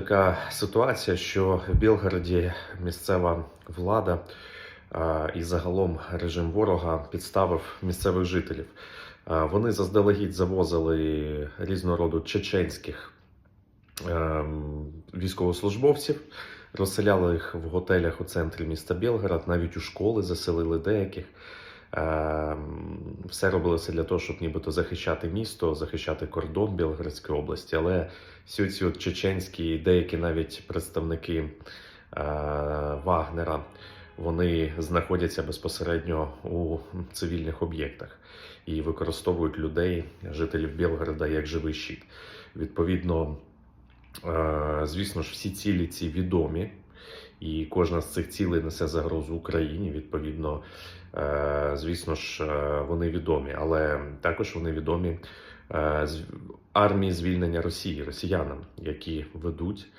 Така ситуація, що в Білгороді місцева влада а, і загалом режим ворога підставив місцевих жителів. А, Вони заздалегідь завозили різного роду чеченських ем, військовослужбовців, розселяли їх в готелях у центрі міста Білгород, навіть у школи заселили деяких. Ем, Все робилося для того, щоб нібито захищати місто, захищати кордон Білгородської області. Але всі ці от чеченські, деякі навіть представники е, Вагнера, вони знаходяться безпосередньо у цивільних об'єктах і використовують людей, жителів Білгорода, як живий щит. Відповідно, е, звісно ж, всі цілі ці відомі, і кожна з цих цілей несе загрозу Україні. Відповідно, е, звісно ж, е, вони відомі, але також вони відомі е, армії звільнення Росії, росіянам, які ведуть